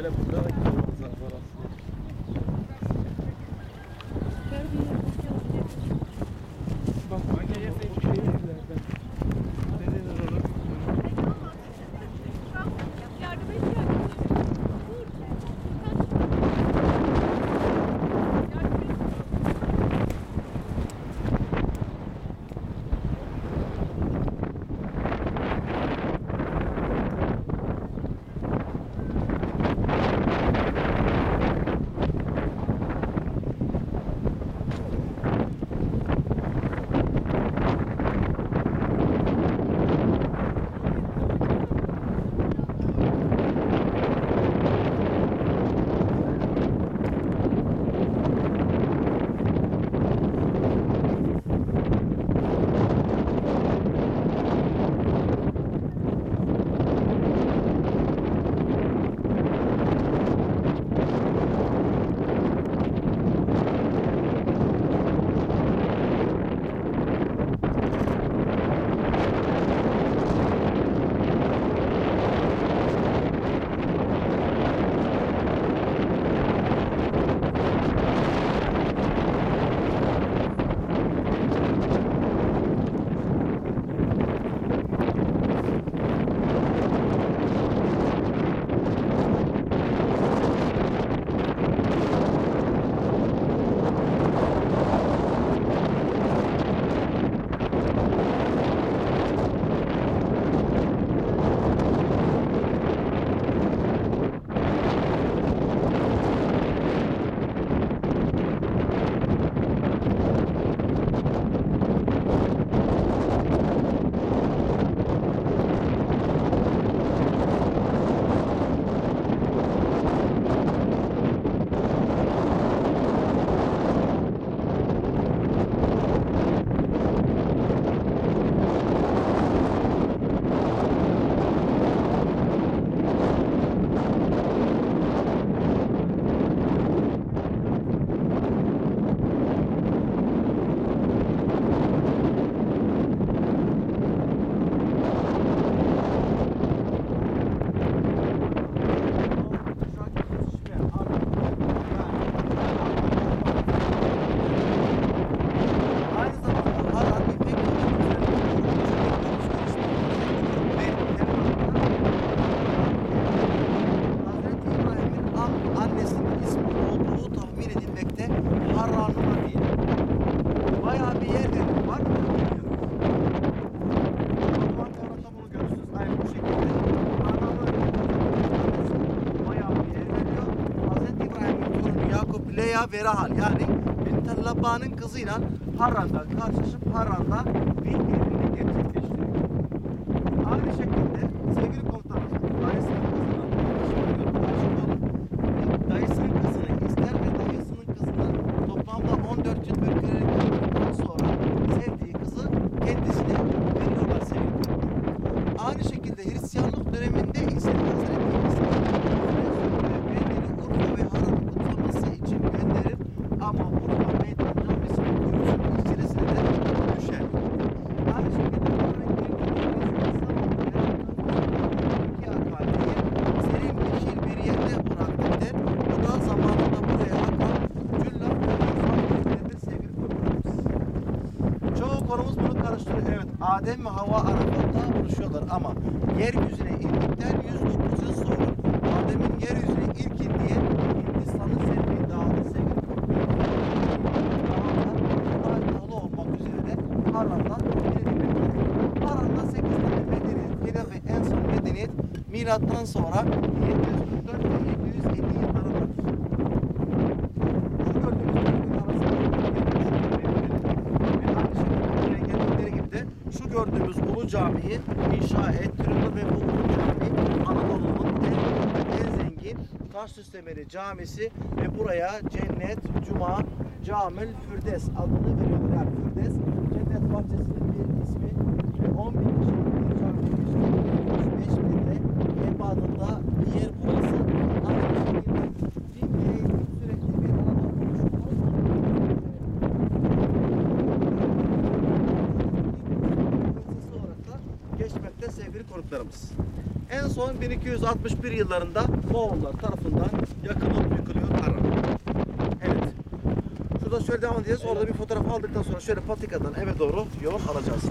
الكلام كله annesinin ismi olduğu tahmin edilmekte Harran'ın değil. Bayağı bir yer dedi. Var mı? Onu görürsünüz. Aynı bu şekilde. Bayağı bir yer veriyor. Hazreti İbrahim'in torunu Leya ve Rahal yani Bint Labba'nın kızıyla Harran'da karşılaşıp Harran'da konumuz bunu karıştırıyor. Evet Adem ve Hava Arafat'ta buluşuyorlar ama yeryüzüne indikten 109 yıl sonra Adem'in yeryüzüne ilk indiği Hindistan'ın Selvi Dağı'nı sevgili dağlı olmak üzere de Harran'dan. Harran'da 8 tane medeniyet ve en son medeniyet milattan sonra 744 ve 750 yılları var. Şu gördüğümüz bölgenin arasında ve aynı şekilde buraya geldikleri gibi de şu Cami'yi inşa ettiriyorlar ve bu Ulu Cami Anadolu'nun en, en zengin taş süslemeli camisi ve buraya Cennet Cuma Camül Fürdes adını veriyorlar. Yani Fürdes Cennet Bahçesi'nin bir ismi ve 10 bin kişilik bir cami 175 metre ebadında bir yer burası. Aynı şekilde din ve eğitim sürekli bir Anadolu oluşumu. Üniversitesi olarak da geçmekte. gelmekte konuklarımız. En son 1261 yıllarında Moğollar tarafından yakılıp yıkılıyor Kara. Evet. Şurada şöyle devam edeceğiz. Orada bir fotoğraf aldıktan sonra şöyle patikadan eve doğru yol alacağız.